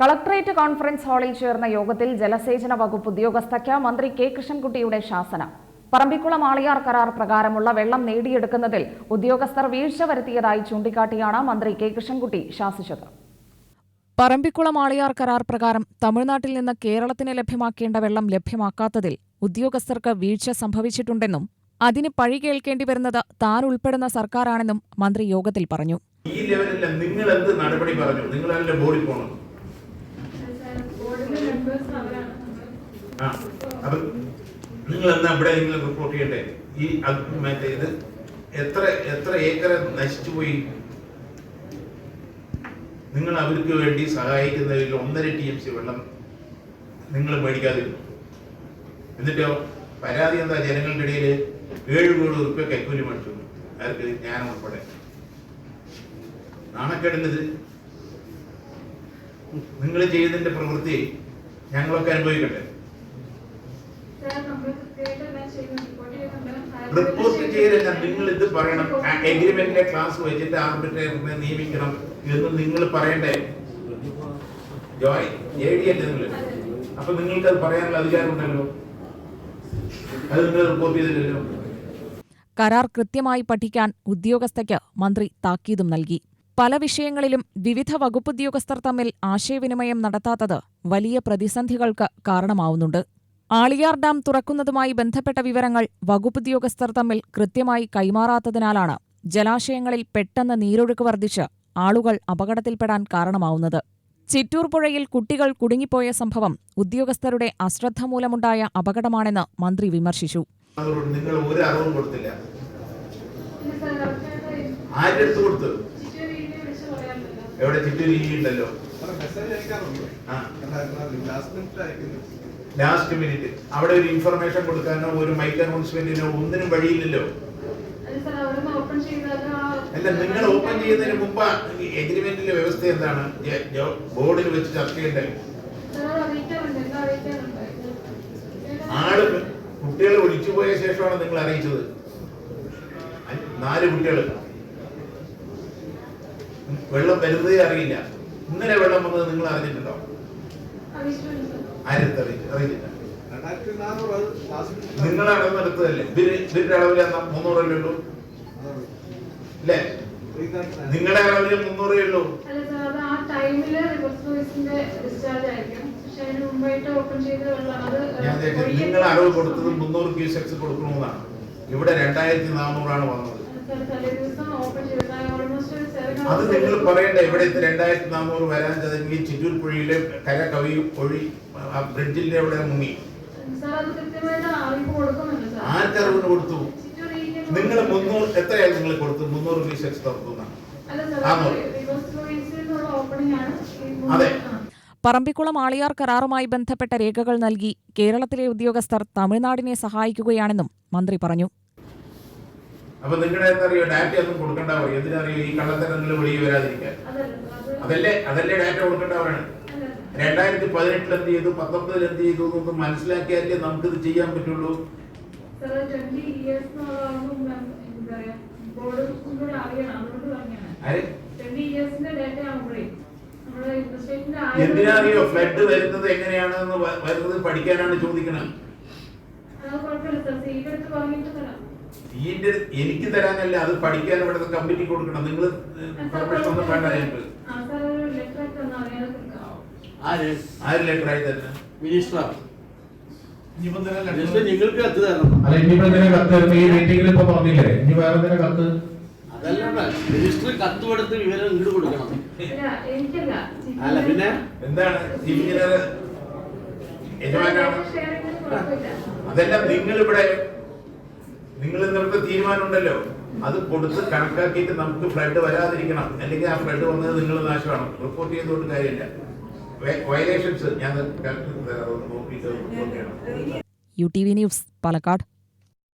Collectorate conference ഹാളിൽ ചേർന്ന യോഗത്തിൽ ജലസേചന വകുപ്പ് ഉദ്യോഗസ്ഥയ്ക്ക് മന്ത്രി കെ കൃഷ്ണൻകുട്ടിയുടെ ശാസനം. പറമ്പിക്കുളം ആളിയാർ കരാർ പ്രകാരമുള്ള വെള്ളം നേടിയെടുക്കുന്നതിൽ ഉദ്യോഗസ്ഥർ വീഴ്ച വരുത്തിയതായി ചൂണ്ടിക്കാട്ടിയാണ് മന്ത്രി കെ കൃഷ്ണൻകുട്ടി ശാസിച്ചത്. പറമ്പിക്കുളം ആളിയാർ കരാർ പ്രകാരം തമിഴ്നാട്ടിൽ നിന്ന് കേരളത്തിന് ലഭ്യമാക്കേണ്ട വെള്ളം ലഭ്യമാക്കാത്തതിൽ ഉദ്യോഗസ്ഥർക്ക് വീഴ്ച സംഭവിച്ചിട്ടുണ്ടെന്നും അതിന് പഴി കേൾക്കേണ്ടി വരുന്നത് താൻ ഉൾപ്പെടുന്ന സർക്കാരാണെന്നും മന്ത്രി യോഗത്തിൽ പറഞ്ഞു. ഈ ലെവലിൽ നിങ്ങൾ എന്ത് നടപടി പറഞ്ഞു? നിങ്ങളല്ല ബോർഡിൽ പോകണം ആ നിങ്ങൾ എന്നാ ഇവിടെ നിങ്ങൾ റിപ്പോർട്ട് ചെയ്യട്ടെ ഈ മറ്റേ ഇത് എത്ര എത്ര ഏക്കർ നശിച്ചു പോയി? നിങ്ങൾ അവർക്ക് വേണ്ടി സഹായിക്കുന്നതിൽ ഒന്നര ടി എം സി വെള്ളം നിങ്ങൾ മേടിക്കാതിരുന്നു. എന്നിട്ടോ? പരാതി എന്താ ജനങ്ങളുടെ ഇടയിൽ ഏഴ് കോടി ഉറുപ്പ്യ കൈക്കൂലി മേടിച്ചു. അവർക്ക് ഞാൻ ഉൾപ്പെടെ. നാണക്കേടുന്നത്? നിങ്ങൾ ചെയ്യുന്നതിന്റെ പ്രവൃത്തി ഞങ്ങളൊക്കെ അനുഭവിക്കട്ടെ. റിപ്പോർട്ട് ചെയ്തല്ല നിങ്ങൾ ഇത് പറയണം. എഗ്രിമെന്റിലെ ക്ലാസ് വെച്ചിട്ട് ആർബിട്രേറ്ററിനെ നിയമിക്കണം എന്ന് നിങ്ങൾ പറയണ്ടേ? ജോയ് ഏഴിയല്ലേ നിങ്ങൾ? അപ്പൊ നിങ്ങൾക്ക് അത് പറയാനുള്ള അധികാരമുണ്ടല്ലോ അത് നിങ്ങൾ റിപ്പോർട്ട് ചെയ്തില്ലല്ലോ. കരാർ കൃത്യമായി പഠിക്കാൻ ഉദ്യോഗസ്ഥയ്ക്ക് മന്ത്രി താക്കീതും നൽകി. പല വിഷയങ്ങളിലും വിവിധ വകുപ്പുദ്യോഗസ്ഥർ തമ്മിൽ ആശയവിനിമയം നടത്താത്തത് വലിയ പ്രതിസന്ധികൾക്ക് കാരണമാവുന്നുണ്ട്. ആളിയാർ ഡാം തുറക്കുന്നതുമായി ബന്ധപ്പെട്ട വിവരങ്ങൾ വകുപ്പുദ്യോഗസ്ഥർ തമ്മിൽ കൃത്യമായി കൈമാറാത്തതിനാലാണ് ജലാശയങ്ങളിൽ പെട്ടെന്ന് നീരൊഴുക്ക് വർദ്ധിച്ച് ആളുകൾ അപകടത്തിൽപ്പെടാൻ കാരണമാവുന്നത്. ചിറ്റൂർ പുഴയിൽ കുട്ടികൾ കുടുങ്ങിപ്പോയ സംഭവം ഉദ്യോഗസ്ഥരുടെ അശ്രദ്ധ മൂലമുണ്ടായ അപകടമാണെന്ന് മന്ത്രി വിമർശിച്ചു. നിങ്ങൾ ഒരു കൊടുത്തില്ല. ചിറ്റൂർ എവിടെ? ചിറ്റൂരി ഉണ്ടല്ലോ. ലാസ്റ്റ് മിനിറ്റ് അവിടെ ഒരു ഇൻഫർമേഷൻ കൊടുക്കാനോ ഒരു മൈക്ക് അനൗൺസ്മെന്റിനോ ഒന്നിനും വഴിയില്ലല്ലോ. അല്ല നിങ്ങൾ ഓപ്പൺ ചെയ്യുന്നതിന് മുമ്പ് എഗ്രിമെന്റിന്റെ വ്യവസ്ഥ എന്താണ്? ബോർഡിൽ വെച്ച് ചർച്ച ചെയ്യണ്ടേ? ആൾ കുട്ടികൾ വിളിച്ചു പോയ ശേഷമാണ് നിങ്ങൾ അറിയിച്ചത്. നാല് കുട്ടികൾ വെള്ളം വരുന്നതേ അറിയില്ല. ഇന്നലെ വെള്ളം വന്നത് നിങ്ങൾ അറിഞ്ഞിട്ടുണ്ടോ? ആരും അറിയില്ല നിങ്ങൾ അളന്നെടുത്തതല്ലേ ഇവർ ഇവരുടെ അളവിൽ എന്നാ മുന്നൂറല്ലേ ഉള്ളൂ? അല്ലേ? നിങ്ങളുടെ അളവിൽ മുന്നൂറേ ഉള്ളൂ. അല്ല സാർ ആ ടൈമിൽ റിവേഴ്സ് വോയിസിന്റെ ഡിസ്ചാർജ് ആയിരിക്കും. പക്ഷെ അതിന് ഓപ്പൺ ചെയ്ത അത് ഞാൻ നിങ്ങൾ അളവ് കൊടുത്തത് മുന്നൂറ് ക്യൂസെക്സ് കൊടുക്കണമെന്നാണ്. ഇവിടെ രണ്ടായിരത്തി നാനൂറാണ് വന്നത്. അത് നിങ്ങൾ പറയണ്ട ഇവിടെ രണ്ടായിരത്തി നാനൂറ് വരാൻ ചതെങ്കിൽ ചിറ്റൂർ പുഴയിലെ കര കവി ഒഴി ബ്രിഡ്ജിന്റെ അവിടെ മുങ്ങി. ആർക്കറിവിന് കൊടുത്തു? നിങ്ങൾ മുന്നൂറ് എത്രയാണ് നിങ്ങൾ കൊടുത്തു മുന്നൂറ് ഓപ്പണിംഗ് ആണ് അതെ. പറമ്പിക്കുളം ആളിയാർ കരാറുമായി ബന്ധപ്പെട്ട രേഖകൾ നൽകി കേരളത്തിലെ ഉദ്യോഗസ്ഥർ തമിഴ്നാടിനെ സഹായിക്കുകയാണെന്നും മന്ത്രി പറഞ്ഞു. അപ്പൊ നിങ്ങളുടെ എന്തറിയോ ഡാറ്റ ഒന്നും കൊടുക്കണ്ട പറയും. എന്തിനറിയോ ഈ കള്ളത്തരങ്ങൾ വെളിയിൽ വരാതിരിക്കാൻ. അതല്ല അത് അതല്ലേ ഡാറ്റ കൊടുക്കേണ്ടവരാണ്. അല്ല രണ്ടായിരത്തി പതിനെട്ടിൽ എന്ത് ചെയ്തു? പത്തൊമ്പതിൽ എന്ത് ചെയ്തു എന്നൊന്ന് മനസ്സിലാക്കിയാലേ നമുക്കിത് ചെയ്യാൻ പറ്റുള്ളൂ. എന്തിനാറിയോ ഫ്ലഡ് വരുന്നത് എങ്ങനെയാണെന്ന് വരുന്നത് പഠിക്കാനാണ് ചോദിക്കുന്നത് ഇതിന്റെ എനിക്ക് തരാനല്ല അത് പഠിക്കാൻ ഇവിടുത്തെ കമ്പനി കൊടുക്കണം. നിങ്ങൾ പെർമിഷൻ ഒന്നും വേണ്ട ഞങ്ങൾക്ക് ആ സാർ ലെറ്റർ ആര്? ആര് ആയി തന്നെ മിനിസ്റ്റർ. നിങ്ങൾക്ക് കത്ത് തരണം. അല്ല ഇനിയിപ്പോ എന്തിനാ കത്ത്? ഈ മീറ്റിംഗിൽ ഇപ്പൊ പറഞ്ഞില്ലേ? ഇനി വേറെ എന്തിനാ കത്ത്? അതല്ല മിനിസ്റ്റർ കത്ത് കൊടുത്ത് വിവരം ഇങ്ങോട്ട് കൊടുക്കണം. അല്ല പിന്നെ? എന്താണ്? അതെല്ലാം നിങ്ങൾ ഇവിടെ നിങ്ങൾ ഇന്നത്തെ തീരുമാനമുണ്ടല്ലോ. അത് കൊടുത്ത് കണക്കാക്കിയിട്ട് നമുക്ക് ഫ്ലഡ് വരാതിരിക്കണം. അല്ലെങ്കിൽ ആ ഫ്ലഡ് വന്നത് നിങ്ങൾ നാശമാണ്. റിപ്പോർട്ട് ചെയ്തുകൊണ്ട് കാര്യമില്ല. വയലേഷൻസ് ഞാൻ U T V news Palakkad.